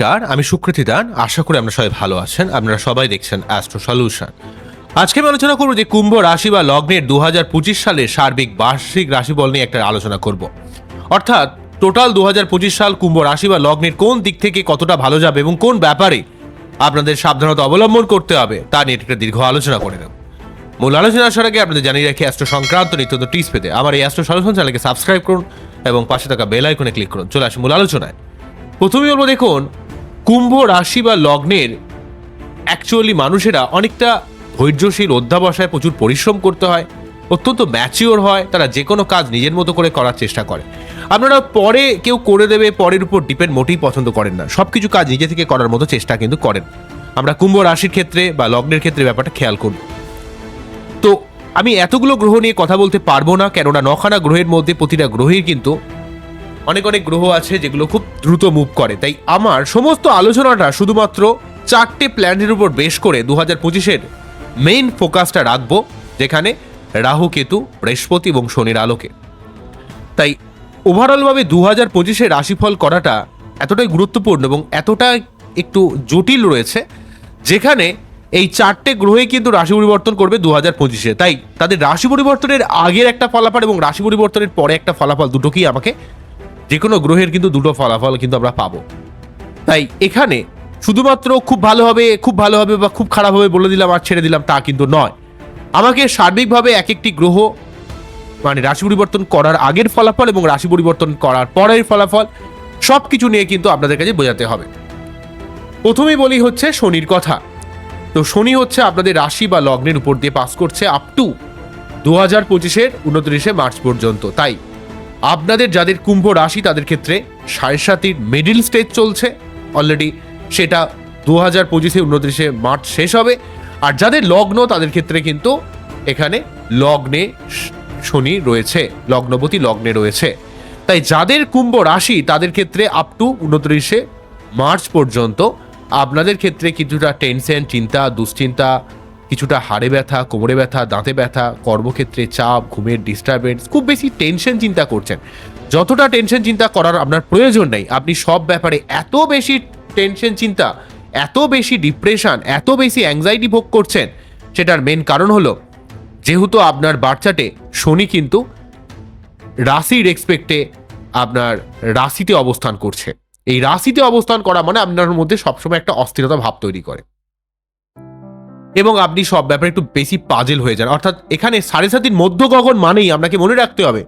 নমস্কার, আমি সুকৃতি দান। আশা করি আপনারা সবাই ভালো আছেন। আপনারা সবাই দেখছেন অ্যাস্ট্রো সলিউশন আজকে আমি আলোচনা করব যে কুম্ভ রাশি বা লগ্নের দু হাজার পঁচিশ সালের সার্বিক বার্ষিক রাশিফল নিয়ে একটা আলোচনা করব। অর্থাৎ টোটাল দু হাজার পঁচিশ সাল কুম্ভ রাশি বা লগ্নের কোন দিক থেকে কতটা ভালো যাবে এবং কোন ব্যাপারে আপনাদের সাবধানতা অবলম্বন করতে হবে, তা নিয়ে একটা দীর্ঘ আলোচনা করে নেব। মূল আলোচনা আসার আগে আপনাদের জানিয়ে রাখি অ্যাস্ট্রো সংক্রান্ত নিত্য টিপস পেতে আমার এই অ্যাস্ট্রো সলিউশন চ্যানেলকে সাবস্ক্রাইব করুন এবং পাশে থাকা বেল আইকনে ক্লিক করুন। চলে আসুন মূল আলোচনায়। প্রথমেই বলব দেখুন কুম্ভ রাশি বা লগ্নের অ্যাকচুয়ালি মানুষেরা অনেকটা ধৈর্যশীল অধ্যাবসায় প্রচুর পরিশ্রম করতে হয়, অত্যন্ত ম্যাচিওর হয়, তারা যে কোনো কাজ নিজের মতো করে করার চেষ্টা করে। আপনারা পরে কেউ করে দেবে, পরের উপর ডিপেন্ড মোটেই পছন্দ করেন না। সব কিছু কাজ নিজে থেকে করার মতো চেষ্টা কিন্তু করেন। আমরা কুম্ভ রাশির ক্ষেত্রে বা লগ্নের ক্ষেত্রে ব্যাপারটা খেয়াল করব তো আমি এতগুলো গ্রহ নিয়ে কথা বলতে পারব না, কেননা নখানা গ্রহের মধ্যে প্রতিটা গ্রহের কিন্তু অনেক অনেক গ্রহ আছে যেগুলো খুব দ্রুত মুভ করে। তাই আমার সমস্ত আলোচনাটা শুধুমাত্র চারটে প্ল্যানের উপর বেশ করে দু হাজার পঁচিশের মেইন ফোকাসটা রাখব, যেখানে রাহু, কেতু, বৃহস্পতি এবং শনির আলোকে। তাই ওভারঅলভাবে দু হাজার পঁচিশে রাশিফল করাটা এতটাই গুরুত্বপূর্ণ এবং এতটা একটু জটিল রয়েছে, যেখানে এই চারটে গ্রহে কিন্তু রাশি পরিবর্তন করবে দু হাজার পঁচিশে। তাই তাদের রাশি পরিবর্তনের আগের একটা ফলাফল এবং রাশি পরিবর্তনের পরে একটা ফলাফল দুটোকেই আমাকে যে কোনো গ্রহের কিন্তু দুটো ফলাফল কিন্তু আমরা পাবো। তাই এখানে শুধুমাত্র খুব ভালো হবে, খুব ভালো হবে বা খুব খারাপ হবে বলে দিলাম আর ছেড়ে দিলাম তা কিন্তু নয়। আমাকে সার্বিকভাবে এক একটি গ্রহ মানে রাশি পরিবর্তন করার আগের ফলাফল এবং রাশি পরিবর্তন করার পরের ফলাফল সব কিছু নিয়ে কিন্তু আপনাদের কাছে বোঝাতে হবে। প্রথমেই বলি হচ্ছে শনির কথা। তো শনি হচ্ছে আপনাদের রাশি বা লগ্নের উপর দিয়ে পাস করছে আপ টু দু হাজার পঁচিশের উনত্রিশে মার্চ পর্যন্ত। তাই আপনাদের যাদের কুম্ভ রাশি, তাদের ক্ষেত্রে সাড়ে সাতির মিডিল স্টেজ চলছে। অলরেডি সেটা দু হাজার পঁচিশে উনত্রিশে মার্চ শেষ হবে। আর যাদের লগ্ন, তাদের ক্ষেত্রে কিন্তু এখানে লগ্নে শনি রয়েছে লগ্নবতী লগ্নে রয়েছে। তাই যাদের কুম্ভ রাশি, তাদের ক্ষেত্রে আপ টু উনত্রিশে মার্চ পর্যন্ত আপনাদের ক্ষেত্রে কিছুটা টেনশন চিন্তা, দুশ্চিন্তা কিছুটা হাড়ে ব্যথা, কোমরে ব্যথা, দাঁতে ব্যথা, কর্মক্ষেত্রে চাপ, ঘুমের ডিস্টারবেন্স খুব বেশি টেনশন চিন্তা করছেন। যতটা টেনশন চিন্তা করার আপনার প্রয়োজন নেই, আপনি সব ব্যাপারে এত বেশি টেনশন চিন্তা, এত বেশি ডিপ্রেশন এত বেশি অ্যাংজাইটি ভোগ করছেন, সেটার মেন কারণ হলো, যেহেতু আপনার বাচ্চাটে শনি কিন্তু রাশির এক্সপেক্টে আপনার রাশিতে অবস্থান করছে। এই রাশিতে অবস্থান করা মানে আপনার মধ্যে সবসময় একটা অস্থিরতা ভাব তৈরি করে। এবং আপনি সব ব্যাপারে একটু বেশি পাজেল হয়ে যান। অর্থাৎ এখানে সাড়ে সাতির মধ্য গগন মানেই আপনাকে মনে রাখতে হবে।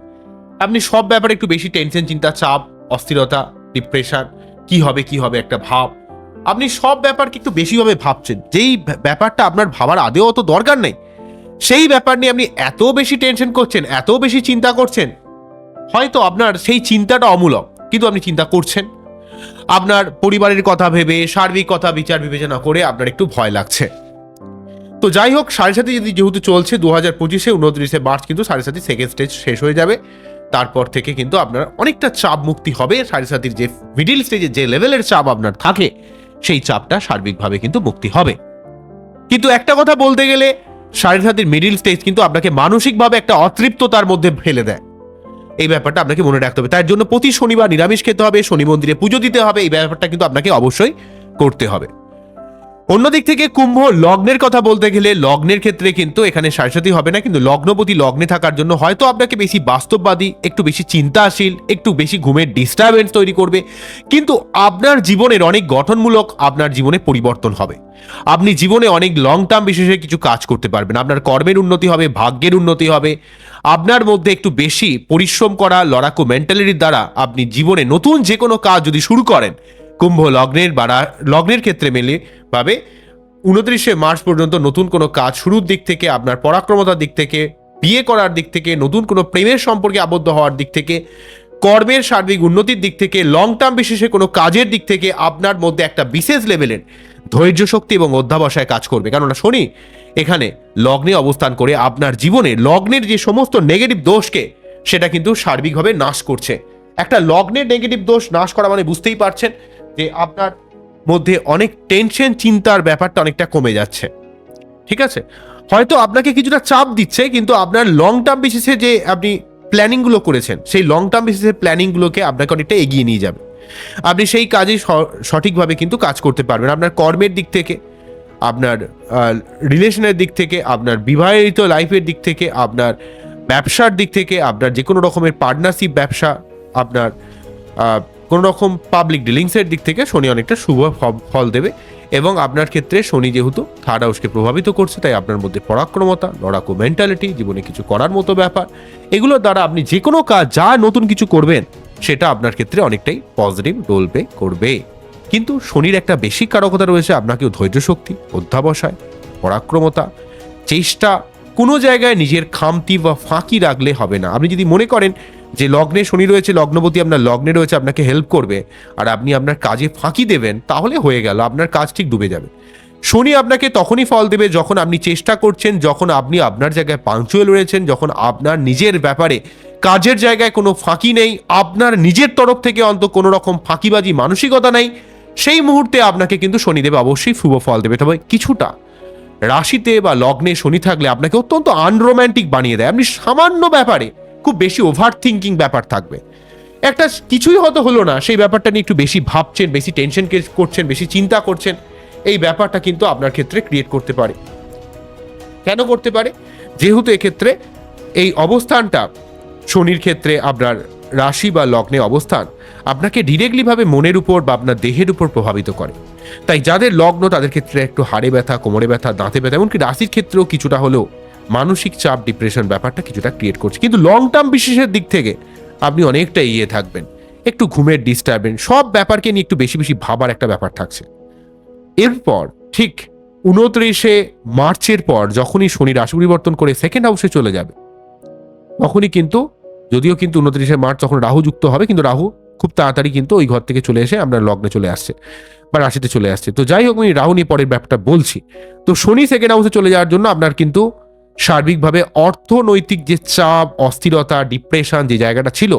আপনি সব ব্যাপারে একটু বেশি টেনশন, চিন্তা, চাপ, অস্থিরতা ডিপ্রেশন কি হবে কি হবে একটা ভাব। আপনি সব ব্যাপারকে একটু বেশিভাবে ভাবছেন। যেই ব্যা- ব্যাপারটা আপনার ভাবার আদেও অত দরকার নেই। সেই ব্যাপার নিয়ে আপনি এত বেশি টেনশন করছেন, এত বেশি চিন্তা করছেন, হয়তো আপনার সেই চিন্তাটা অমূলক। কিন্তু আপনি চিন্তা করছেন। আপনার পরিবারের কথা ভেবে, সার্বিক কথা বিচার বিবেচনা করে আপনার একটু ভয় লাগছে। তো যাই হোক, সাড়ে সাথে যদি যেহেতু চলছে দু হাজার পঁচিশে উনত্রিশে মার্চ কিন্তু সাড়ে সাথে সেকেন্ড স্টেজ শেষ হয়ে যাবে। তারপর থেকে কিন্তু আপনার অনেকটা চাপ মুক্তি হবে। সাড়ে সাতির যে মিডিল স্টেজে যে লেভেলের চাপ আপনার থাকে, সেই চাপটা সার্বিকভাবে কিন্তু মুক্তি হবে। কিন্তু একটা কথা বলতে গেলে, সাড়ে সাতির মিডিল স্টেজ কিন্তু আপনাকে মানসিকভাবে একটা অতৃপ্ততার মধ্যে ফেলে দেয়। এই ব্যাপারটা আপনাকে মনে রাখতে হবে। তার জন্য প্রতি শনিবার নিরামিষ খেতে হবে, শনি মন্দিরে পুজো দিতে হবে, এই ব্যাপারটা কিন্তু আপনাকে অবশ্যই করতে হবে। অন্যদিক থেকে কুম্ভ লগ্নের কথা বলতে গেলে লগ্নের ক্ষেত্রে কিন্তু এখানে সারসাথী হবে না, কিন্তু লগ্নপতি লগ্নে থাকার জন্য হয়তো আপনাকে বেশি বাস্তববাদী, একটু বেশি চিন্তাশীল, একটু বেশি ঘুমের ডিস্টারবেন্স তৈরি করবে। কিন্তু আপনার জীবনের অনেক গঠনমূলক আপনার জীবনে পরিবর্তন হবে। আপনি জীবনে অনেক লং টার্ম বিশেষে কিছু কাজ করতে পারবেন। আপনার কর্মের উন্নতি হবে, ভাগ্যের উন্নতি হবে। আপনার মধ্যে একটু বেশি পরিশ্রম করা, লড়াকু মেন্টালিটির দ্বারা আপনি জীবনে নতুন যে কোনো কাজ যদি শুরু করেন কুম্ভ লগ্নের বাড়া, লগ্নের ক্ষেত্রে মেলে ভাবে উনত্রিশে মার্চ পর্যন্ত নতুন কোনো কাজ শুরুর দিক থেকে, আপনার পরাক্রমতার দিক থেকে, বিয়ে করার দিক থেকে, নতুন কোনো প্রেমের সম্পর্কে আবদ্ধ হওয়ার দিক থেকে, কর্মের সার্বিক উন্নতির দিক থেকে লং টার্ম বিশেষে কোনো কাজের দিক থেকে আপনার মধ্যে একটা বিশেষ লেভেলের ধৈর্য শক্তি এবং অধ্যাবসায় কাজ করবে। কেননা শনি এখানে লগ্নে অবস্থান করে আপনার জীবনে, লগ্নের যে সমস্ত নেগেটিভ দোষকে, সেটা কিন্তু সার্বিকভাবে নাশ করছে। একটা লগ্নের নেগেটিভ দোষ নাশ করা মানে বুঝতেই পারছেন যে আপনার মধ্যে অনেক টেনশন চিন্তার ব্যাপারটা অনেকটা কমে যাচ্ছে। ঠিক আছে? হয়তো আপনাকে কিছুটা চাপ দিচ্ছে, কিন্তু আপনার লং টার্ম বেসিসে যে আপনি প্ল্যানিংগুলো করেছেন, সেই লং টার্ম বেসিসের প্ল্যানিংগুলোকে আপনাকে অনেকটা এগিয়ে নিয়ে যাবে। আপনি সেই কাজে সঠিকভাবে কিন্তু কাজ করতে পারবেন। আপনার কর্মের দিক থেকে, আপনার রিলেশনের দিক থেকে, আপনার বিবাহিত লাইফের দিক থেকে, আপনার ব্যবসার দিক থেকে, আপনার যে কোনো রকমের পার্টনারশিপ ব্যবসা, আপনার কোনো রকম পাবলিক ডিলিংসের দিক থেকে শনি অনেকটা শুভ ফল দেবে এবং আপনার ক্ষেত্রে শনি যেহেতু থার্ড হাউসকে প্রভাবিত করছে, তাই আপনার মধ্যে পরাক্রমতা লড়াকু মেন্টালিটি জীবনে কিছু করার মতো ব্যাপার। এগুলোর দ্বারা আপনি যে কোনো কাজ, যা নতুন কিছু করবেন, সেটা আপনার ক্ষেত্রে অনেকটাই পজিটিভ রোল প্লে করবে। কিন্তু শনির একটা বেশি কারকতা রয়েছে, আপনাকেও ধৈর্য শক্তি, অধ্যাবসায়, পরাক্রমতা, চেষ্টা কোনো জায়গায় নিজের খামতি বা ফাঁকি রাখলে হবে না। আপনি যদি মনে করেন যে লগ্নে শনি রয়েছে লগ্নপতি আপনার লগ্নে রয়েছে, আপনাকে হেল্প করবে, আর আপনি আপনার কাজে ফাঁকি দেবেন, তাহলে হয়ে গেল, আপনার কাজ ঠিক ডুবে যাবে। শনি আপনাকে তখনই ফল দেবে যখন আপনি চেষ্টা করছেন, যখন আপনি আপনার জায়গায় পাংচুয়াল রয়েছেন, যখন আপনার নিজের ব্যাপারে কাজের জায়গায় কোনো ফাঁকি নেই, আপনার নিজের তরফ থেকে অন্ত কোনো রকম ফাঁকিবাজি, মানসিকতা নেই, সেই মুহূর্তে আপনাকে কিন্তু শনিদেব অবশ্যই শুভ ফল দেবে। তবে কিছুটা রাশিতে বা লগ্নে শনি থাকলে আপনাকে অত্যন্ত আনরোম্যান্টিক বানিয়ে দেয়। আপনি সামান্য ব্যাপারে খুব বেশি ওভার থিঙ্কিং ব্যাপার থাকবে। একটা কিছুই হয়তো হলো না, সেই ব্যাপারটা নিয়ে একটু বেশি ভাবছেন, বেশি টেনশন করছেন, বেশি চিন্তা করছেন, এই ব্যাপারটা কিন্তু আপনার ক্ষেত্রে ক্রিয়েট করতে পারে। কেন করতে পারে? যেহেতু এক্ষেত্রে এই অবস্থানটা শনির ক্ষেত্রে আপনার রাশি বা লগ্নে অবস্থান, আপনাকে ডিরেক্টলিভাবে মনের উপর বা আপনার দেহের উপর প্রভাবিত করে। তাই যাদের লগ্ন তাদের ক্ষেত্রে একটু হাড়ে ব্যথা, কোমরে ব্যথা, দাঁতে ব্যথা, এমনকি রাশির ক্ষেত্রেও কিছুটা হলেও মানসিক চাপ ডিপ্রেশন ব্যাপারটা কিছুটা ক্রিয়েট করছে। কিন্তু লং টার্ম বিশেষের দিক থেকে আপনি অনেকটা এগিয়ে থাকবেন। একটু ঘুমের ডিস্টারবেন্স সব ব্যাপারকে নিয়ে একটু বেশি বেশি ভাবার একটা ব্যাপার থাকছে। এরপর ঠিক উনত্রিশে মার্চের পর যখনই শনি রাশি পরিবর্তন করে সেকেন্ড হাউসে চলে যাবে, তখনই কিন্তু, যদিও কিন্তু উনত্রিশে মার্চ তখন রাহু যুক্ত হবে, কিন্তু রাহু খুব তাড়াতাড়ি কিন্তু ওই ঘর থেকে চলে এসে আমরা লগ্নে চলে আসছে বা রাশিতে চলে আসছে। তো যাই হোক, আমি রাহু নিয়ে পরের ব্যাপারটা বলছি। তো শনি সেকেন্ড হাউসে চলে যাওয়ার জন্য আপনার কিন্তু সার্বিকভাবে অর্থনৈতিক যে চাপ, অস্থিরতা ডিপ্রেশন যে জায়গাটা ছিল,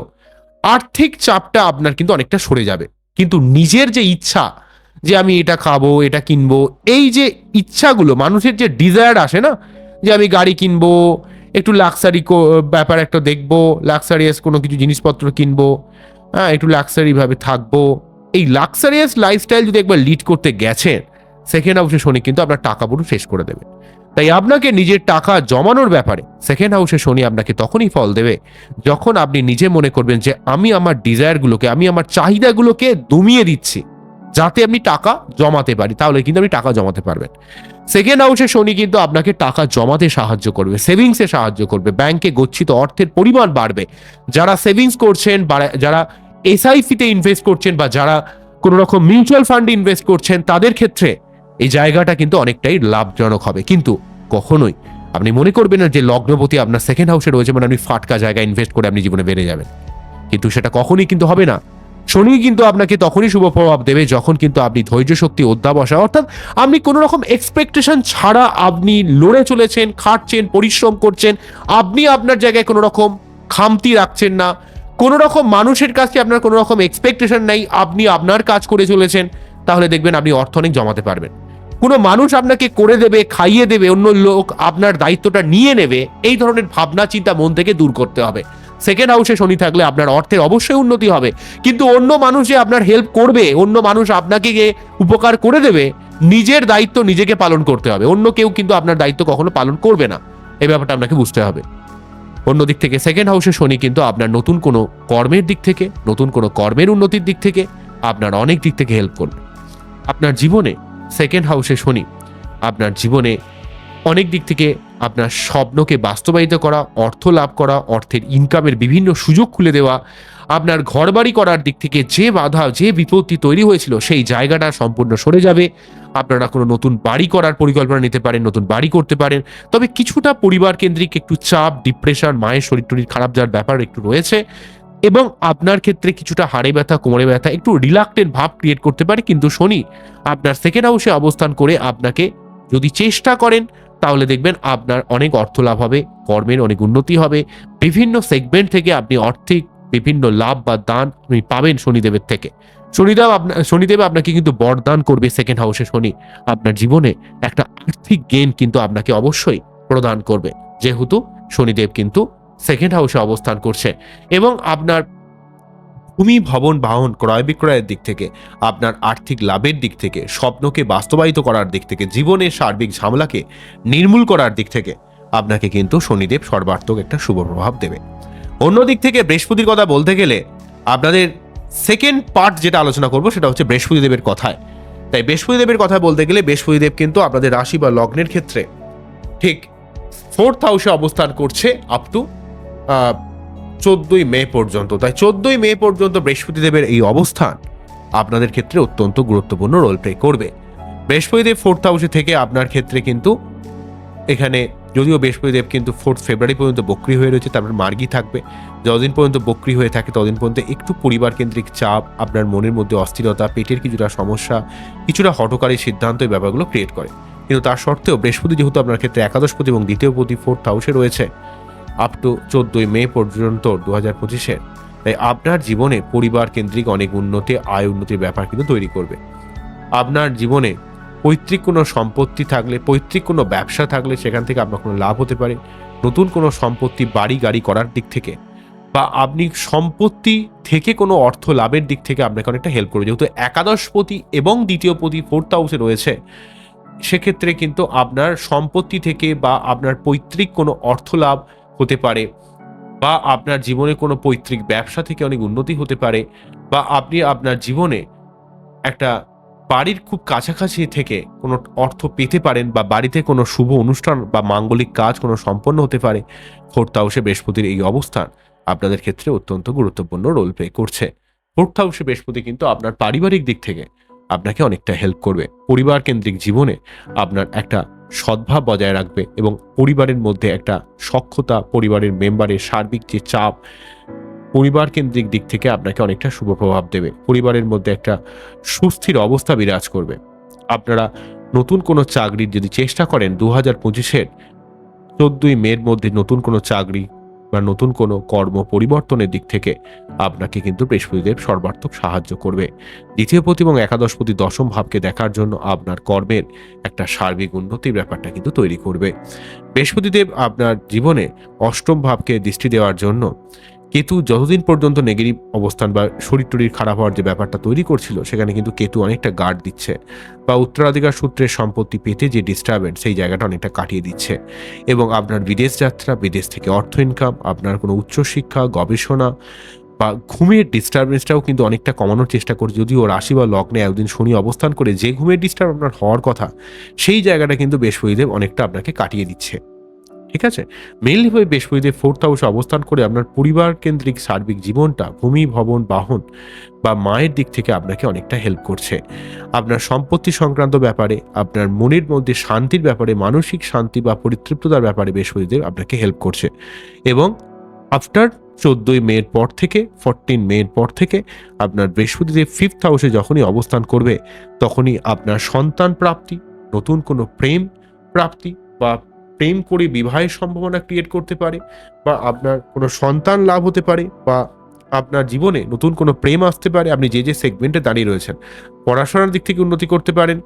আর্থিক চাপটা আপনার কিন্তু অনেকটা সরে যাবে। কিন্তু নিজের যে ইচ্ছা যে আমি এটা খাব, এটা কিনবো, এই যে ইচ্ছাগুলো, মানুষের যে ডিজায়ার আসে না, যে আমি গাড়ি কিনবো, একটু লাক্সারি ব্যাপার একটা দেখব লাক্সারিয়াস কোনো কিছু জিনিসপত্র কিনবো হ্যাঁ একটু লাক্সারিভাবে থাকব। এই লাক্সারিয়াস লাইফস্টাইল যদি একবার লিড করতে গেছেন সেকেন্ড হাউসে শনি কিন্তু আপনার টাকা পুরো শেষ করে দেবে। তাই আপনাকে নিজের টাকা জমানোর ব্যাপারে সেকেন্ড হাউসে শনি আপনাকে তখনই ফল দেবে, যখন আপনি নিজে মনে করবেন যে আমি আমার ডিজায়ারগুলোকে আমি আমার চাহিদাগুলোকে দমিয়ে দিচ্ছি, যাতে আপনি টাকা জমাতে পারি, তাহলে কিন্তু আপনি টাকা জমাতে পারবেন। সেকেন্ড হাউসে শনি কিন্তু আপনাকে টাকা জমাতে সাহায্য করবে সেভিংসে সাহায্য করবে ব্যাংকে গচ্ছিত অর্থের পরিমাণ বাড়বে। যারা সেভিংস করছেন বা যারা এসআইপিতে ইনভেস্ট করছেন বা যারা কোনো রকম মিউচুয়াল ফান্ডে ইনভেস্ট করছেন, তাদের ক্ষেত্রে এই জায়গাটা কিন্তু অনেকটাই লাভজনক হবে। কিন্তু কখনোই আপনি মনে করবেন না যে লগ্নপতি আপনার সেকেন্ড হাউসে রয়েছে মানে আপনি ফাটকা জায়গায় ইনভেস্ট করে আপনি জীবনে বেড়ে যাবেন। কিন্তু সেটা কখনই কিন্তু হবে না। শনি কিন্তু আপনাকে তখনই শুভ প্রভাব দেবে যখন কিন্তু আপনি ধৈর্য শক্তি অধ্যাবসা অর্থাৎ আপনি কোনো রকম এক্সপেকটেশন ছাড়া আপনি লড়ে চলেছেন, খাটছেন, পরিশ্রম করছেন, আপনি আপনার জায়গায় কোনো রকম খামতি রাখছেন না। কোনো রকম মানুষের কাছে আপনার কোনো রকম এক্সপেকটেশন নেই, আপনি আপনার কাজ করে চলেছেন, তাহলে দেখবেন আপনি অর্থ অনেক জমাতে পারবেন। কোনো মানুষ আপনাকে করে দেবে, খাইয়ে দেবে, অন্য লোক আপনার দায়িত্বটা নিয়ে নেবে, এই ধরনের ভাবনা, চিন্তা মন থেকে দূর করতে হবে। সেকেন্ড হাউসে শনি থাকলে আপনার অর্থের অবশ্যই উন্নতি হবে। কিন্তু অন্য মানুষ যে আপনার হেল্প করবে, অন্য মানুষ আপনাকে উপকার করে দেবে, নিজের দায়িত্ব নিজেকে পালন করতে হবে। অন্য কেউ কিন্তু আপনার দায়িত্ব কখনো পালন করবে না। এই ব্যাপারটা আপনাকে বুঝতে হবে। অন্যদিক থেকে সেকেন্ড হাউসে শনি কিন্তু আপনার নতুন কোনো কর্মের দিক থেকে, নতুন কোনো কর্মের উন্নতির দিক থেকে আপনার অনেক দিক থেকে হেল্প করবে। আপনার জীবনে সেকেন্ড হাউসে শনি, আপনার জীবনে অনেক দিক থেকে আপনার স্বপ্নকে বাস্তবায়িত করা, অর্থ লাভ করা, অর্থের ইনকামের বিভিন্ন সুযোগ খুলে দেওয়া, আপনার ঘরবাড়ি করার দিক থেকে যে বাধা, যে বিপত্তি তৈরি হয়েছিল, সেই জায়গাটা সম্পূর্ণ সরে যাবে। আপনারা কোনো নতুন বাড়ি করার পরিকল্পনা নিতে পারেন, নতুন বাড়ি করতে পারেন। তবে কিছুটা পরিবার কেন্দ্রিক একটু চাপ ডিপ্রেশন মায়ের শরীর টরীর খারাপ যাওয়ার ব্যাপার একটু রয়েছে। এবং আপনার ক্ষেত্রে কিছুটা হাড়ে ব্যথা, কোমরে ব্যথা, একটু রিলাক্টেন্ট ভাব ক্রিয়েট করতে পারে। কিন্তু শনি, আপনার সেকেন্ড হাউসে অবস্থান করে আপনাকে যদি চেষ্টা করেন, তাহলে দেখবেন আপনার অনেক অর্থ লাভ হবে, কর্মের অনেক উন্নতি হবে। বিভিন্ন সেগমেন্ট থেকে আপনি আর্থিক বিভিন্ন লাভ বা দান আপনি পাবেন শনিদেবের থেকে। শনিদেব আপনার শনিদেব আপনাকে কিন্তু বরদান করবে সেকেন্ড হাউসে শনি। আপনার জীবনে একটা আর্থিক গেন কিন্তু আপনাকে অবশ্যই প্রদান করবে। যেহেতু শনিদেব কিন্তু সেকেন্ড হাউসে অবস্থান করছে এবং আপনার ভূমি, ভবন, বাহন, ক্রয় বিক্রয়ের দিক থেকে, আপনার আর্থিক লাভের দিক থেকে, স্বপ্নকে বাস্তবায়িত করার দিক থেকে, জীবনের সার্বিক ঝামেলাকে নির্মূল করার দিক থেকে আপনাকে কিন্তু শনিদেব সর্বার্থক একটা শুভ প্রভাব দেবে। অন্য দিক থেকে বৃহস্পতির কথা বলতে গেলে আপনাদের সেকেন্ড পার্ট যেটা আলোচনা করব সেটা হচ্ছে বৃহস্পতিদেবের কথায়। তাই বৃহস্পতিদেবের কথা বলতে গেলে বৃহস্পতিদেব কিন্তু আপনাদের রাশি বা লগ্নের ক্ষেত্রে ঠিক ফোর্থ হাউসে অবস্থান করছে আপ টু চোদ্দই মে পর্যন্ত। তাই চোদ্দই মে পর্যন্ত বৃহস্পতি দেবের এই অবস্থান আপনাদের ক্ষেত্রে অত্যন্ত গুরুত্বপূর্ণ রোল প্লে করবে। বৃহস্পতিদেব ফোর্থ হাউসে থেকে আপনার ক্ষেত্রে কিন্তু এখানে যদিও বৃহস্পতিদেব কিন্তু ফোর্থ ফেব্রুয়ারি পর্যন্ত বক্রি হয়ে রয়েছে তারপর মার্গি থাকবে। যতদিন পর্যন্ত বক্রি হয়ে থাকে, ততদিন পর্যন্ত একটু পরিবার কেন্দ্রিক চাপ, আপনার মনের মধ্যে অস্থিরতা, পেটের কিছুটা সমস্যা, কিছুটা হটকারী সিদ্ধান্ত এই ব্যাপারগুলো ক্রিয়েট করে। কিন্তু তার সত্ত্বেও বৃহস্পতি যেহেতু আপনার ক্ষেত্রে একাদশপতি এবং দ্বিতীয় পতি ফোর্থ হাউসে রয়েছে আপ টু চোদ্দই মে পর্যন্ত দু হাজার পঁচিশের তাই আপনার জীবনে পরিবার কেন্দ্রিক অনেক উন্নতি, আয় উন্নতির ব্যাপার কিন্তু তৈরি করবে। আপনার জীবনে পৈতৃক কোনো সম্পত্তি থাকলে, পৈতৃক কোনো ব্যবসা থাকলে সেখান থেকে আপনার কোনো লাভ হতে পারে। নতুন কোনো সম্পত্তি, বাড়ি, গাড়ি করার দিক থেকে বা আপনি সম্পত্তি থেকে কোনো অর্থ লাভের দিক থেকে আপনাকে অনেকটা হেল্প করবে। যেহেতু একাদশপতি এবং দ্বিতীয় পতি ফোর্থ হাউসে রয়েছে, সেক্ষেত্রে কিন্তু আপনার সম্পত্তি থেকে বা আপনার পৈতৃক কোনো অর্থ লাভ হতে পারে বা আপনার জীবনে কোনো পৈতৃক ব্যবসা থেকে অনেক উন্নতি হতে পারে বা আপনি আপনার জীবনে একটা বাড়ির খুব কাছাকাছি থেকে কোনো অর্থ পেতে পারেন বা বাড়িতে কোনো শুভ অনুষ্ঠান বা মাঙ্গলিক কাজ কোনো সম্পন্ন হতে পারে, ফোর্থ হাউসে বৃহস্পতির এই অবস্থান আপনাদের ক্ষেত্রে অত্যন্ত গুরুত্বপূর্ণ রোল প্লে করছে। ফোর্থ হাউসে বৃহস্পতি কিন্তু আপনার পারিবারিক দিক থেকে আপনাকে অনেকটা হেল্প করবে। পরিবার কেন্দ্রিক জীবনে আপনার একটা সদ্ভাব বজায় রাখবে এবং পরিবারের মধ্যে একটা সক্ষতা, পরিবারের মেম্বারের সার্বিক যে চাপ পরিবার কেন্দ্রিক দিক থেকে আপনাকে অনেকটা শুভ প্রভাব দেবে। পরিবারের মধ্যে একটা সুস্থির অবস্থা বিরাজ করবে। আপনারা নতুন কোনো চাকরির যদি চেষ্টা করেন দু হাজার পঁচিশের চোদ্দই মের মধ্যে নতুন কোনো চাকরি বা নতুন কোনো কর্ম পরিবর্তনের দিক থেকে আপনাকে কিন্তু বৃহস্পতিদেব সর্বার্থক সাহায্য করবে। দ্বিতীয় পতি এবং একাদশ প্রতি দশম ভাবকে দেখার জন্য আপনার কর্মের একটা সার্বিক উন্নতির ব্যাপারটা কিন্তু তৈরি করবে। বৃহস্পতিদেব আপনার জীবনে অষ্টম ভাবকে দৃষ্টি দেওয়ার জন্য কেতু যতদিন পর্যন্ত নেগেটিভ অবস্থান বা শরীর টরির খারাপ হওয়ার যে ব্যাপারটা তৈরি করছিল, সেখানে কিন্তু কেতু অনেকটা গার্ড দিচ্ছে বা উত্তরাধিকার সূত্রের সম্পত্তি পেতে যে ডিস্টারবেন্স সেই জায়গাটা অনেকটা কাটিয়ে দিচ্ছে। এবং আপনার বিদেশ যাত্রা, বিদেশ থেকে অর্থ ইনকাম আপনার কোনো উচ্চশিক্ষা গবেষণা বা ঘুমের ডিস্টারবেন্সটাও কিন্তু অনেকটা কমানোর চেষ্টা করে যদিও রাশি বা লগ্নে একদিন শনি অবস্থান করে যে ঘুমের ডিস্টার্ব আপনার হওয়ার কথা, সেই জায়গাটা কিন্তু বৃহস্পতিদেব অনেকটা আপনাকে কাটিয়ে দিচ্ছে। ঠিক আছে? মেনলি ভাবে বৃহস্পতিদেব ফোর্থ হাউসে অবস্থান করে আপনার পরিবার কেন্দ্রিক সার্বিক জীবনটা, ভূমি, ভবন, বাহন বা মায়ের দিক থেকে আপনাকে অনেকটা হেল্প করছে। আপনার সম্পত্তি সংক্রান্ত ব্যাপারে, আপনার মনের মধ্যে শান্তির ব্যাপারে, মানসিক শান্তি বা পরিতৃপ্ততার ব্যাপারে বৃহস্পতিদেব আপনাকে হেল্প করছে। এবং আফটার চোদ্দোই মের পর থেকে ফোরটিন মের পর থেকে আপনার বৃহস্পতিদেব ফিফথ হাউসে যখনই অবস্থান করবে, তখনই আপনার সন্তান প্রাপ্তি, নতুন কোনো প্রেম প্রাপ্তি বা প্রেম করে বিবাহের সম্ভাবনা ক্রিয়েট করতে পারে বা আপনার কোনো সন্তান লাভ হতে পারে বা আপনার জীবনে নতুন কোনো প্রেম আসতে পারে, আপনি যে যে সেগমেন্টে দাঁড়িয়ে রয়েছেন, পড়াশোনার দিক থেকে উন্নতি করতে পারেন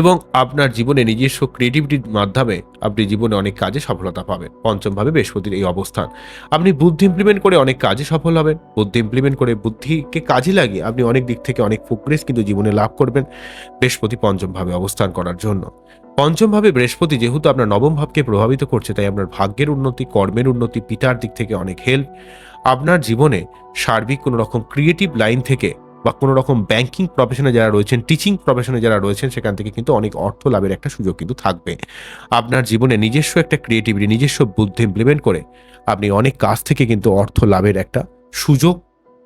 এবং আপনার জীবনে নিজস্ব ক্রিয়েটিভিটির মাধ্যমে আপনি জীবনে অনেক কাজে সফলতা পাবেন। পঞ্চমভাবে বৃহস্পতির এই অবস্থান। আপনি বুদ্ধি ইমপ্লিমেন্ট করে অনেক কাজে সফল হবেন। বুদ্ধি ইমপ্লিমেন্ট করে বুদ্ধিকে কাজে লাগিয়ে আপনি অনেক দিক থেকে অনেক প্রোগ্রেস কিন্তু জীবনে লাভ করবেন বৃহস্পতি পঞ্চমভাবে অবস্থান করার জন্য। পঞ্চমভাবে বৃহস্পতি যেহেতু আপনার নবম ভাবকে প্রভাবিত করছে, তাই আপনার ভাগ্যের উন্নতি, কর্মের উন্নতি, পিতার দিক থেকে অনেক হেল্প আপনার জীবনে সার্বিক কোনো রকম ক্রিয়েটিভ লাইন থেকে বা কোনো রকম ব্যাংকিং প্রফেশনে যারা রয়েছেন টিচিং প্রফেশনে যারা রয়েছেন, সেখান থেকে কিন্তু অনেক অর্থ লাভের একটা সুযোগ কিন্তু থাকবে। আপনার জীবনে নিজস্ব একটা ক্রিয়েটিভিটি নিজস্ব বুদ্ধি ইমপ্লিমেন্ট করে আপনি অনেক কাজ থেকে কিন্তু অর্থ লাভের একটা সুযোগ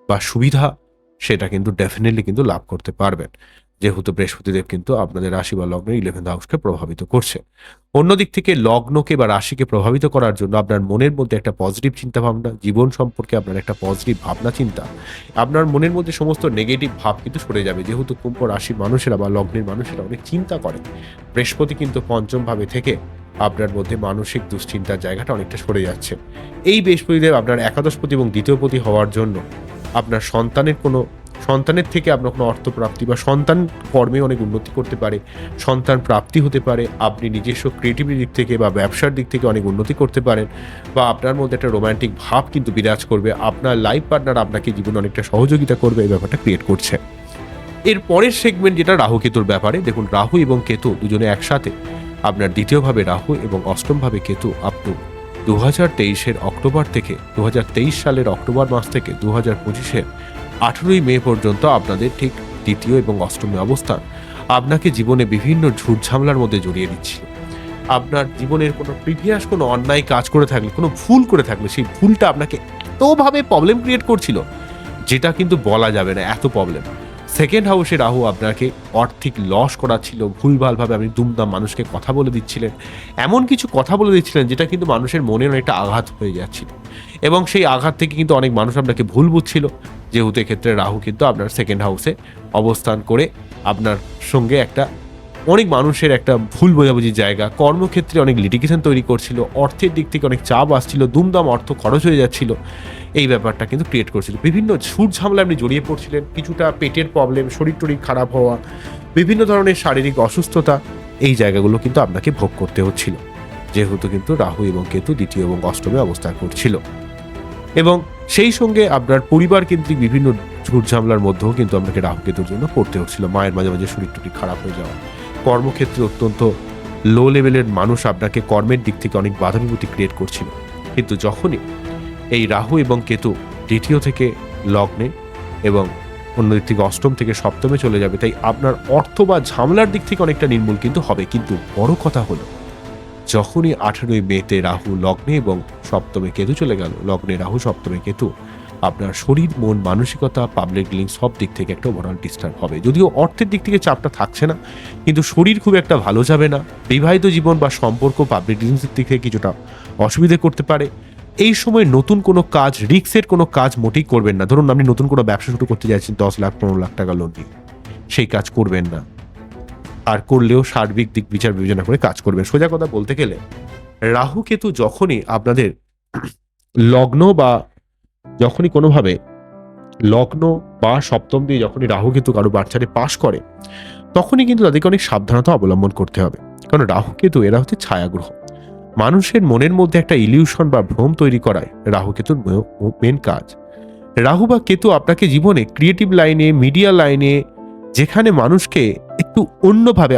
বা সুবিধা সেটা কিন্তু ডেফিনেটলি কিন্তু লাভ করতে পারবেন। যেহেতু বৃহস্পতিদেব কিন্তু আপনাদের রাশি বা লগ্নের ইলেভেন্থ হাউসকে প্রভাবিত করছে। অন্যদিক থেকে লগ্নকে বা রাশিকে প্রভাবিত করার জন্য আপনার মনের মধ্যে একটা পজিটিভ চিন্তা ভাবনা জীবন সম্পর্কে আপনার একটা পজিটিভ ভাবনা চিন্তা, আপনার মনের মধ্যে সমস্ত নেগেটিভ ভাব কিন্তু সরে যাবে। যেহেতু কুম্ভ রাশির মানুষেরা বা লগ্নের মানুষেরা অনেক চিন্তা করে। বৃহস্পতি কিন্তু পঞ্চম ভাবে থেকে আপনার মধ্যে মানসিক দুশ্চিন্তার জায়গাটা অনেকটা সরে যাচ্ছে। এই বৃহস্পতিদেব আপনার একাদশপতি এবং দ্বিতীয়পতি হওয়ার জন্য আপনার সন্তানের কোনো সন্তানের থেকে আপনার কোনো অর্থপ্রাপ্তি বা সন্তান কর্মে অনেক উন্নতি করতে পারে, সন্তান প্রাপ্তি হতে পারে, আপনি নিজস্ব ক্রিয়েটিভিটি দিক থেকে বা ব্যবসার দিক থেকে অনেক উন্নতি করতে পারেন বা আপনার মধ্যে একটা রোমান্টিক ভাব কিন্তু বিরাজ করবে, আপনার লাইফ পার্টনার আপনাকে জীবনে অনেকটা সহযোগিতা করবে, এই ব্যাপারটা ক্রিয়েট করছে। এর পরের সেগমেন্ট যেটা রাহু কেতুর ব্যাপারে, দেখুন রাহু এবং কেতু দুজনে একসাথে, আপনার দ্বিতীয়ভাবে রাহু এবং অষ্টমভাবে কেতু আপনি দু হাজার তেইশের অক্টোবর থেকে দু হাজার তেইশ সালের অক্টোবর মাস থেকে দু হাজার পঁচিশের আঠেরোই মে পর্যন্ত আপনাদের ঠিক দ্বিতীয় এবং অষ্টমী অবস্থান আপনাকে জীবনে বিভিন্ন ঝুট ঝামেলার মধ্যে জড়িয়ে দিচ্ছিল আপনার জীবনের কোনো প্রিভিয়াস কোনো অন্যায় কাজ করে থাকলে, কোনো ভুল করে থাকলে সেই ভুলটা আপনাকে এতভাবে প্রবলেম ক্রিয়েট করছিল যেটা কিন্তু বলা যাবে না, এত প্রবলেম সেকেন্ড হাউসে রাহু আপনাকে আর্থিক লস করাচ্ছিল, ভুলভালভাবে আপনি দুমদাম মানুষকে কথা বলে দিচ্ছিলেন, এমন কিছু কথা বলে দিচ্ছিলেন যেটা কিন্তু মানুষের মনে অনেকটা আঘাত হয়ে যাচ্ছিল। এবং সেই আঘাত থেকে কিন্তু অনেক মানুষ আপনাকে ভুল বুঝছিল যেহেতু এক্ষেত্রে রাহু কিন্তু আপনার সেকেন্ড হাউসে অবস্থান করে আপনার সঙ্গে একটা অনেক মানুষের একটা ভুল বোঝাবুঝির জায়গা, কর্মক্ষেত্রে অনেক লিটিগেশন তৈরি করছিল, অর্থের দিক থেকে অনেক চাপ আসছিল, দুমদাম অর্থ খরচ হয়ে যাচ্ছিল, এই ব্যাপারটা কিন্তু ক্রিয়েট করছিল। বিভিন্ন ঝুট ঝামেলা আপনি জড়িয়ে পড়ছিলেন, কিছুটা পেটের প্রবলেম শরীর টরীর খারাপ হওয়া, বিভিন্ন ধরনের শারীরিক অসুস্থতা, এই জায়গাগুলো কিন্তু আপনাকে ভোগ করতে হচ্ছিল। যেহেতু কিন্তু রাহু এবং কেতু দ্বিতীয় এবং অষ্টমে অবস্থান করছিল। এবং সেই সঙ্গে আপনার পরিবার কেন্দ্রিক বিভিন্ন ঝুট ঝামেলার মধ্যেও কিন্তু আপনাকে রাহু কেতুর জন্য পড়তে হচ্ছিল। মায়ের মাঝে মাঝে শরীর টরীর খারাপ হয়ে যাওয়া। কর্মক্ষেত্রে অত্যন্ত লো লেভেলের মানুষ আপনাকে কর্মের দিক থেকে অনেক বাধা বিপত্তি ক্রিয়েট করছিল। কিন্তু যখনই এই রাহু এবং কেতু দ্বিতীয় থেকে লগ্নে এবং অন্যদিক থেকে অষ্টম থেকে সপ্তমে চলে যাবে, তাই আপনার অর্থ বা ঝামেলার দিক থেকে অনেকটা নির্মূল কিন্তু হবে। কিন্তু বড় কথা হলো যখনই আঠেরোই মেতে রাহু লগ্নে এবং সপ্তমে কেতু চলে গেল, লগ্নে রাহু, সপ্তমে কেতু, আপনার শরীর, মন, মানসিকতা পাবলিক লিঙ্ক সব দিক থেকে একটা ওভারঅল ডিস্টার্ব হবে। যদিও অর্থের দিক থেকে চাপটা থাকছে না, কিন্তু শরীর খুব একটা ভালো যাবে না, বিবাহিত জীবন বা সম্পর্ক পাবলিক লিঙ্কসের দিক থেকে কিছুটা অসুবিধে করতে পারে। এই সময় নতুন কোনো কাজ রিক্সের কোনো কাজ মোটেই করবেন না। ধরুন আপনি নতুন কোনো ব্যবসা শুরু করতে যাচ্ছেন, দশ লাখ, পনেরো লাখ টাকা লোন নিয়ে। সেই কাজ করবেন না। আর করলেও সার্বিক দিক বিচার বিবেচনা করে কাজ করবেন সোজা কথা বলতে গেলে রাহু কেতু যখনই আপনাদের লগ্ন বা যখনই কোনোভাবে লগ্ন বা সপ্তম দিয়ে যখনই রাহু কেতু কারও বাচ্চারে পাশ করে, তখনই কিন্তু তাদেরকে অনেক সাবধানতা অবলম্বন করতে হবে। কারণ রাহু কেতু এরা হচ্ছে ছায়াগ্রহ। মানুষের মনের মধ্যে একটা ইলিউশন বা ভ্রম তৈরি করায় রাহু কেতুর মেন কাজ। রাহু বা কেতু আপনাকে জীবনে ক্রিয়েটিভ লাইনে মিডিয়া লাইনে যেখানে মানুষকে একটু অন্যভাবে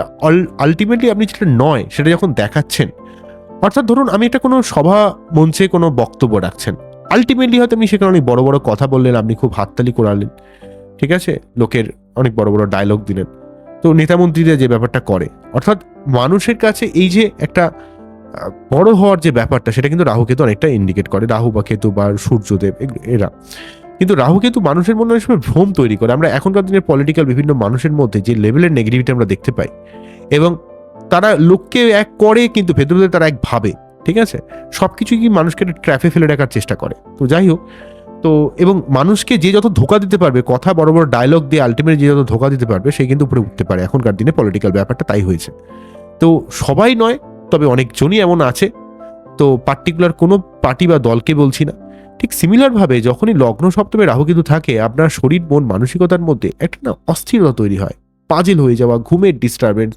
আলটিমেটলি আপনি যেটা নয়, সেটা যখন দেখাচ্ছেন, অর্থাৎ ধরুন আমি একটা কোনো সভা মঞ্চে কোনো বক্তব্য রাখছেন আলটিমেটলি হয়তো আপনি সেখানে অনেক বড় বড় কথা বললেন, আপনি খুব হাততালি করালেন, ঠিক আছে? লোকের অনেক বড় বড় ডায়লগ দিলেন। তো নেতামন্ত্রীরা যে ব্যাপারটা করে, অর্থাৎ মানুষের কাছে এই যে একটা বড় হওয়ার যে ব্যাপারটা, সেটা কিন্তু রাহু কেতু অনেকটা ইন্ডিকেট করে। রাহু বা কেতু বা সূর্যদেব এরা। কিন্তু রাহু কেতু মানুষের মনে অনেক ভ্রম তৈরি করে। আমরা এখনকার দিনের পলিটিক্যাল বিভিন্ন মানুষের মধ্যে যে লেভেলের নেগেটিভিটি আমরা দেখতে পাই এবং তারা লোককে এক করে কিন্তু ভেতরে ভেতরে তারা এক ভাবে, ঠিক আছে? সব কিছুই কি মানুষকে একটা ট্র্যাফে ফেলে রাখার চেষ্টা করে। তো যাই হোক, তো এবং মানুষকে যে যত ধোকা দিতে পারবে, কথা বড় বড় ডায়লগ দিয়ে আলটিমেট যে যত ধোকা দিতে পারবে, সে কিন্তু উপরে উঠতে পারে। এখনকার দিনে পলিটিক্যাল ব্যাপারটা তাই হয়েছে। তো সবাই নয়, তবে অনেকজনই এমন আছে। তো পার্টিকুলার কোনো পার্টি বা দলকে বলছি না। ঠিক সিমিলারভাবে যখনই লগ্ন সপ্তমে রাহু কিন্তু থাকে, আপনার শরীর, মন, মানসিকতার মধ্যে একটা না অস্থিরতা তৈরি হয়। পাজিল হয়ে যাওয়া, ঘুমের ডিস্টারবেন্স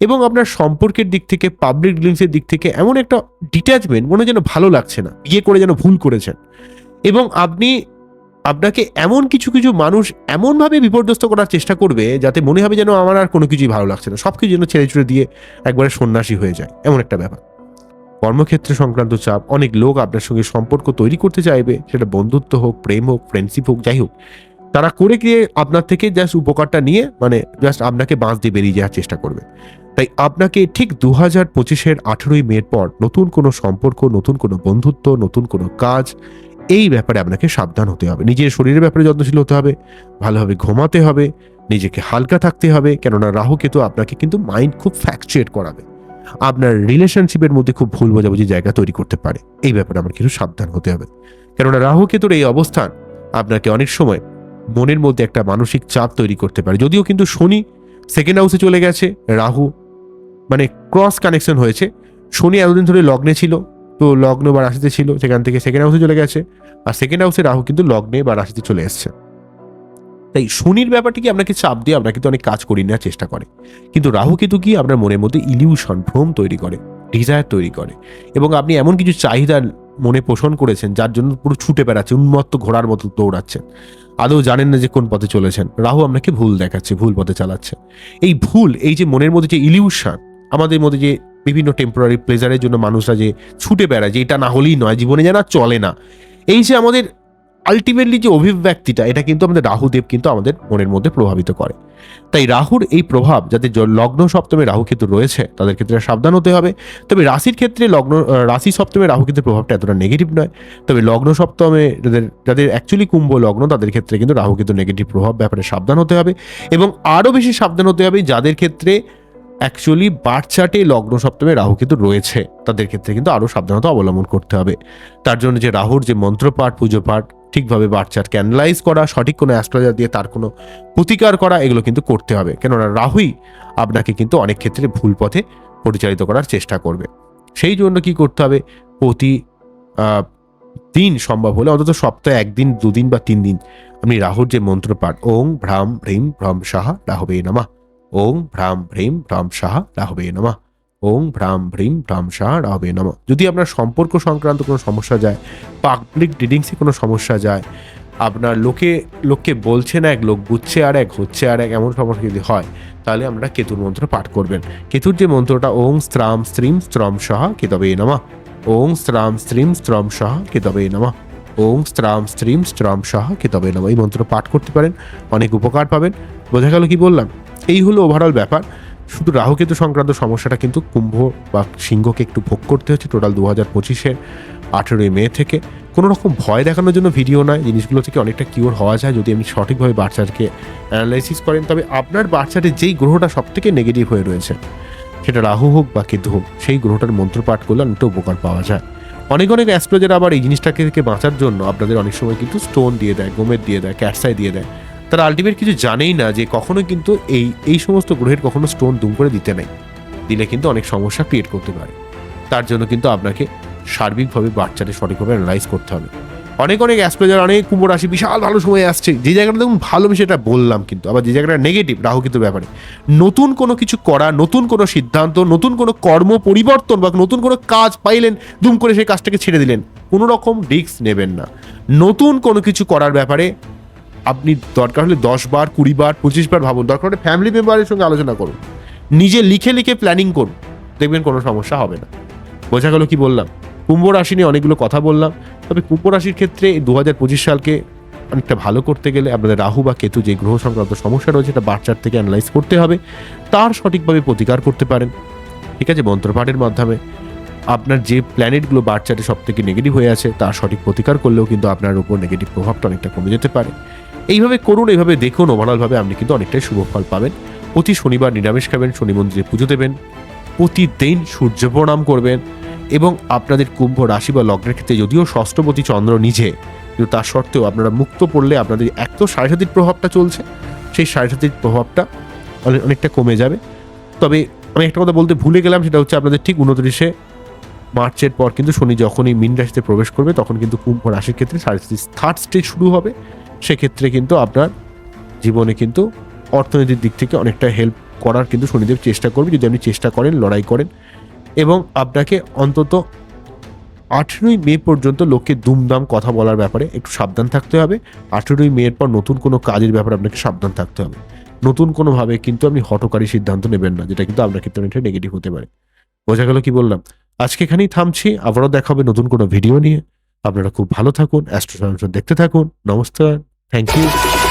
এবং আপনার সম্পর্কের দিক থেকে পাবলিক ডিলিংসের দিক থেকে এমন একটা ডিট্যাচমেন্ট মনে যেন ভালো লাগছে না, বিয়ে করে যেন ভুল করেছেন। এবং আপনি, আপনাকে এমন কিছু কিছু মানুষ এমনভাবে বিপর্যস্ত করার চেষ্টা করবে যাতে মনে হবে যেন আমার আর কোনো কিছুই ভালো লাগছে না। সব কিছু যেন ছেড়ে ছুড়ে দিয়ে একবারে সন্ন্যাসী হয়ে যায়। এমন একটা ব্যাপার। কর্মক্ষেত্রে সংক্রান্ত চাপ, অনেক লোক আপনার সঙ্গে সম্পর্ক তৈরি করতে চাইবে, সেটা বন্ধুত্ব হোক, প্রেম হোক ফ্রেন্ডশিপ হোক, যাই হোক। তারা করে গিয়ে আপনার থেকে জাস্ট উপকারটা নিয়ে মানে জাস্ট আপনাকে বাঁশ দিয়ে বেরিয়ে যাওয়ার চেষ্টা করবে। তাই আপনাকে ঠিক দু হাজার পঁচিশের আঠেরোই মের পর নতুন কোনো সম্পর্ক, নতুন কোনো বন্ধুত্ব, নতুন কোনো কাজ, এই ব্যাপারে আপনাকে সাবধান হতে হবে। নিজের শরীরের ব্যাপারে যত্নশীল হতে হবে, ভালোভাবে ঘুমাতে হবে, নিজেকে হালকা থাকতে হবে, কেননা রাহু কেতু আপনাকে কিন্তু মাইন্ড খুব ফ্যাকচুয়েট করাবে। আপনার রিলেশনশিপের মধ্যে খুব ভুল বোঝাবুঝি জায়গা তৈরি করতে পারে। এই ব্যাপারে আমার কিছু সাবধান হতে হবে। কেননা রাহু কেতুর এই অবস্থান আপনাকে অনেক সময় মনের মধ্যে একটা মানসিক চাপ তৈরি করতে পারে। যদিও কিন্তু শনি সেকেন্ড হাউসে চলে গেছে, রাহু মানে ক্রস কানেকশন হয়েছে। শনি এতদিন ধরে লগ্নে ছিল, তো লগ্ন বা রাশিতে ছিল, সেখান থেকে সেকেন্ড হাউসে চলে গেছে। আর সেকেন্ড হাউসে রাহু কিন্তু লগ্নে বা রাশিতে চলে এসছে। তাই শনির ব্যাপারটি কি আপনাকে চাপ দিয়ে আপনাকে তো অনেক কাজ করি নেওয়ার চেষ্টা করে। কিন্তু রাহু কিন্তু কি আপনার মনের মধ্যে ইলিউশন ভ্রম তৈরি করে ডিজায়ার তৈরি করে এবং আপনি এমন কিছু চাহিদা মনে পোষণ করেছেন যার জন্য পুরো ছুটে বেড়াচ্ছে, উন্মত্ত ঘোড়ার মতো দৌড়াচ্ছেন। আদৌ জানেন না যে কোন পথে চলেছেন। রাহু আপনাকে ভুল দেখাচ্ছে, ভুল পথে চালাচ্ছে। এই ভুল, এই যে মনের মধ্যে যে ইলিউশন আমাদের মধ্যে যে বিভিন্ন টেম্পোরারি প্লেজারের জন্য মানুষরা যে ছুটে বেড়ায়, যে এটা না হলেই নয়, জীবনে যেন চলে না। এই যে আমাদের আলটিমেটলি যে অভিব্যক্তিটা, এটা কিন্তু আমাদের রাহুদেব কিন্তু আমাদের মনের মধ্যে প্রভাবিত করে। তাই রাহুর এই প্রভাব, যাতে লগ্ন সপ্তমে রাহু কিন্তু রয়েছে, তাদের ক্ষেত্রে সাবধান হতে হবে। তবে রাশির ক্ষেত্রে লগ্ন রাশি সপ্তমে রাহু কিন্তু প্রভাবটা এতটা নেগেটিভ নয়। তবে লগ্ন সপ্তমে যাদের যাদের অ্যাকচুয়ালি কুম্ভ লগ্ন, তাদের ক্ষেত্রে কিন্তু রাহু কিন্তু নেগেটিভ প্রভাব ব্যাপারে সাবধান হতে হবে। এবং আরও বেশি সাবধান হতে হবে যাদের ক্ষেত্রে অ্যাকচুয়ালি বার্চাটে লগ্ন সপ্তমে রাহু কিন্তু রয়েছে, তাদের ক্ষেত্রে কিন্তু আরও সাবধানতা অবলম্বন করতে হবে। তার জন্য যে রাহুর যে মন্ত্রপাঠ পুজো পাঠ ঠিকভাবে বার্চাটকে অ্যানালাইজ করা, সঠিক কোনো অ্যাস্ট্রোলজার দিয়ে তার কোনো প্রতিকার করা, এগুলো কিন্তু করতে হবে। কেননা রাহুই আপনাকে কিন্তু অনেক ক্ষেত্রে ভুল পথে পরিচালিত করার চেষ্টা করবে। সেই জন্য কি করতে হবে? প্রতি দিন সম্ভব হলে, অন্তত সপ্তাহে একদিন, দুদিন বা তিন দিন আপনি রাহুর যে মন্ত্রপাঠ ওং ভ্রাম ভ্রীম ভ্রম সাহা রাহবে নমা। ওং ভ্রাম ভ্রীম ভ্রম সাহা রাহবে নমা। ওং ভ্রাম ভ্রীম ভ্রম সাহা রাহবে নমা। যদি আপনার সম্পর্ক সংক্রান্ত কোনো সমস্যা যায় পাবলিক ডিডিংসে কোনো সমস্যা যায়, আপনার লোকে, লোককে বলছে না এক, লোক বুঝছে আর এক, হচ্ছে আর এক, এমন সমস্যা যদি হয়, তাহলে আপনারা কেতুর মন্ত্র পাঠ করবেন। কেতুর যে মন্ত্রটা, ওং স্ত্রাম স্ত্রীম স্ত্রম সাহা কেতবে নমা। ওং স্ত্রাম স্ত্রীম স্ত্রম সাহা কেতবে নমা। ওং স্ত্রাম স্ত্রীম স্ত্রম সাহা কেতবে নমা। এই মন্ত্র পাঠ করতে পারেন, অনেক উপকার পাবেন। বোঝা গেল কি বললাম? এই হলো ওভারঅল ব্যাপার। শুধু রাহুকেতু সংক্রান্ত সমস্যাটা কিন্তু কুম্ভ বা সিংহকে একটু ভোগ করতে হচ্ছে টোটাল দু হাজার পঁচিশের আঠেরোই মে থেকে। কোনো রকম ভয় দেখানোর জন্য ভিডিও নয়, জিনিসগুলো থেকে অনেকটা কিওর হওয়া যায় যদি আপনি সঠিকভাবে বাচ্চাকে অ্যানালাইসিস করেন। তবে আপনার বাচ্চাটির যেই গ্রহটা সব থেকে নেগেটিভ হয়ে রয়েছে, সেটা রাহু হোক বা কেতু হোক, সেই গ্রহটার মন্ত্রপাঠ করলে অনেকটা উপকার পাওয়া যায়। অনেক অনেক অ্যাস্ট্রোলজার আবার এই জিনিসটাকে থেকে বাঁচার জন্য আপনাদের অনেক সময় কিন্তু স্টোন দিয়ে দেয় গোমের দিয়ে দেয় ক্যাটসাই দিয়ে দেয়। তারা আলটিমেট কিছু জানেই না যে কখনো কিন্তু এই এই সমস্ত গ্রহের কখনো স্টোন দুম করে দিতে নেই। দিলে কিন্তু অনেক সমস্যা ক্রিয়েট করতে পারে। তার জন্য কিন্তু আপনাকে সার্বিকভাবে বাচ্চাকে সঠিকভাবে অ্যানালাইজ করতে হবে। অনেক অনেক অ্যাস্ট্রোলজার অনেক কুম্ভ রাশি বিশাল ভালো সময় আসছে। যে জায়গাটা দেখুন, ভালো আমি সেটা বললাম কিন্তু, আবার যে জায়গাটা নেগেটিভ রাহু কিন্তু ব্যাপারে। নতুন কোনো কিছু করা, নতুন কোনো সিদ্ধান্ত, নতুন কোনো কর্ম পরিবর্তন বা নতুন কোনো কাজ পাইলেন, দুম করে সেই কাজটাকে ছেড়ে দিলেন, কোনো রকম রিস্ক নেবেন না। নতুন কোনো কিছু করার ব্যাপারে আপনি দরকার হলে দশ বার, কুড়ি বার, পঁচিশ বার ভাবুন। দরকার হলে ফ্যামিলি মেম্বারের সঙ্গে আলোচনা করুন। নিজে লিখে লিখে প্ল্যানিং করুন। দেখবেন কোনো সমস্যা হবে না। বোঝা গেল কি বললাম? কুম্ভ রাশি নিয়ে অনেকগুলো কথা বললাম। তবে কুম্ভ রাশির ক্ষেত্রে দু হাজার পঁচিশ সালকে অনেকটা ভালো করতে গেলে আপনাদের রাহু বা কেতু যে গ্রহ সংক্রান্ত সমস্যা রয়েছে, এটা বাচ্চার থেকে অ্যানালাইজ করতে হবে। তার সঠিকভাবে প্রতিকার করতে পারেন। ঠিক আছে? মন্ত্রপাঠের মাধ্যমে আপনার যে প্ল্যানেটগুলো বাচ্চাতে সব থেকে নেগেটিভ হয়ে আছে, তার সঠিক প্রতিকার করলেও কিন্তু আপনার উপর নেগেটিভ প্রভাবটা অনেকটা কমে যেতে পারে। এইভাবে করুন, এইভাবে দেখুন, ওভারঅলভাবে আপনি কিন্তু অনেকটাই শুভ ফল পাবেন। প্রতি শনিবার নিরামিষ খাবেন, শনি মন্দিরে পুজো দেবেন। প্রতিদিন সূর্য প্রণাম করবেন এবং আপনাদের কুম্ভ রাশি বা লগ্নের ক্ষেত্রে যদিও ষষ্ঠপতি চন্দ্র নিজে, কিন্তু তার সত্ত্বেও আপনারা মুক্ত পড়লে আপনাদের এক তো সাড়ে সাতির প্রভাবটা চলছে। সেই সাড়ে সাতির প্রভাবটা অনেকটা কমে যাবে। তবে আমি একটা কথা বলতে ভুলে গেলাম, সেটা হচ্ছে আপনাদের ঠিক উনত্রিশে মার্চের পর কিন্তু শনি যখনই মিন রাশিতে প্রবেশ করবে, তখন কিন্তু কুম্ভ রাশির ক্ষেত্রে সাড়ে সাতি থার্ড স্টেজ শুরু হবে। সেক্ষেত্রে কিন্তু আপনার জীবনে কিন্তু অর্থনীতির দিক থেকে অনেকটা হেল্প করার কিন্তু শনিদেব চেষ্টা করবে। যদি আপনি চেষ্টা করেন, লড়াই করেন এবং আপনাকে অন্তত আঠেরোই মে পর্যন্ত লোককে দুমদাম কথা বলার ব্যাপারে একটু সাবধান থাকতে হবে। আঠেরোই মের পর নতুন কোনো কাজের ব্যাপারে আপনাকে সাবধান থাকতে হবে। নতুন কোনোভাবে কিন্তু আপনি হটকারী সিদ্ধান্ত নেবেন না, যেটা কিন্তু আপনার ক্ষেত্রে অনেকটা নেগেটিভ হতে পারে। বোঝা গেল কি বললাম? আজকে এখানেই থামছি, আবারও দেখা হবে নতুন কোনো ভিডিও নিয়ে। আপনারা খুব ভালো থাকুন অ্যাস্ট্রো দেখতে থাকুন, নমস্কার। Thank you.